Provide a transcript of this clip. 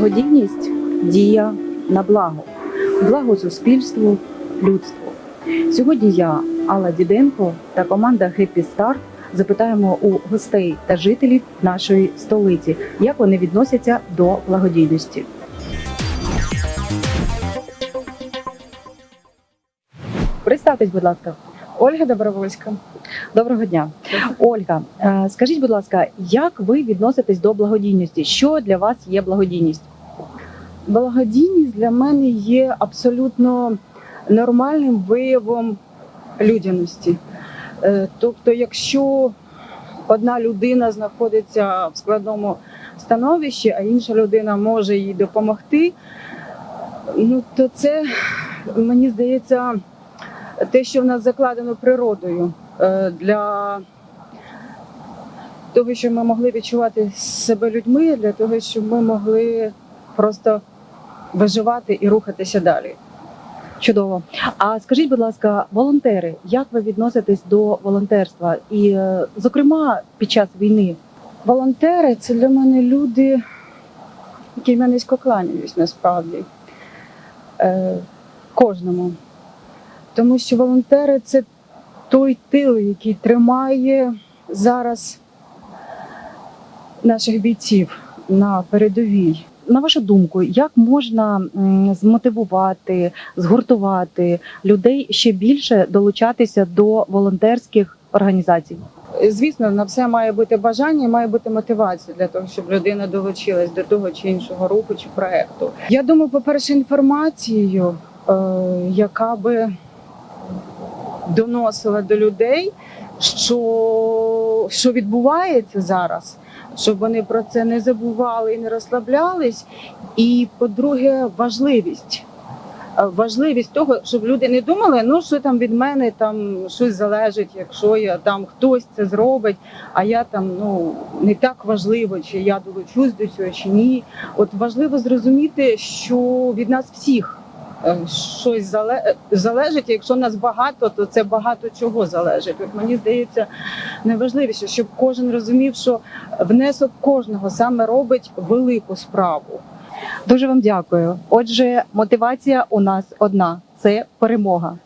Благодійність дія на благо, благо суспільству, людству. Сьогодні я, Алла Діденко та команда Happy Star запитаємо у гостей та жителів нашої столиці, як вони відносяться до благодійності. Представтесь, будь ласка. Ольга Добровольська. Доброго дня, Ольга. е, Скажіть, будь ласка, як ви відноситесь до благодійності? Що для вас є благодійність? Благодійність для мене є абсолютно нормальним виявом людяності. Е, Тобто, якщо одна людина знаходиться в складному становищі, а інша людина може їй допомогти, ну то це мені здається те, що в нас закладено природою е, для того, щоб ми могли відчувати себе людьми, для того, щоб ми могли просто виживати і рухатися далі. Чудово. А скажіть, будь ласка, волонтери, як ви відноситесь до волонтерства? І, е, зокрема, під час війни? Волонтери це для мене люди, які я низько кланяюсь насправді е, кожному. Тому що волонтери це той тил, який тримає зараз наших бійців на передовій. На вашу думку, як можна змотивувати, згуртувати людей ще більше долучатися до волонтерських організацій? Звісно, на все має бути бажання, і має бути мотивація для того, щоб людина долучилась до того чи іншого руху чи проекту. Я думаю, по-перше, інформацією, е, яка би доносила до людей, що, що відбувається зараз, щоб вони про це не забували і не розслаблялись. І по-друге, важливість. Е, Важливість того, щоб люди не думали, ну що там від мене там щось залежить, якщо я там хтось це зробить, а я там ну не так важливо, чи я долучусь до цього, чи ні. От важливо зрозуміти, що від нас всіх щось зале- залежить. Якщо нас багато, то це багато чого залежить. От мені здається, найважливіше, щоб кожен розумів, що внесок кожного саме робить велику справу. Дуже вам дякую. Отже, мотивація у нас одна це перемога.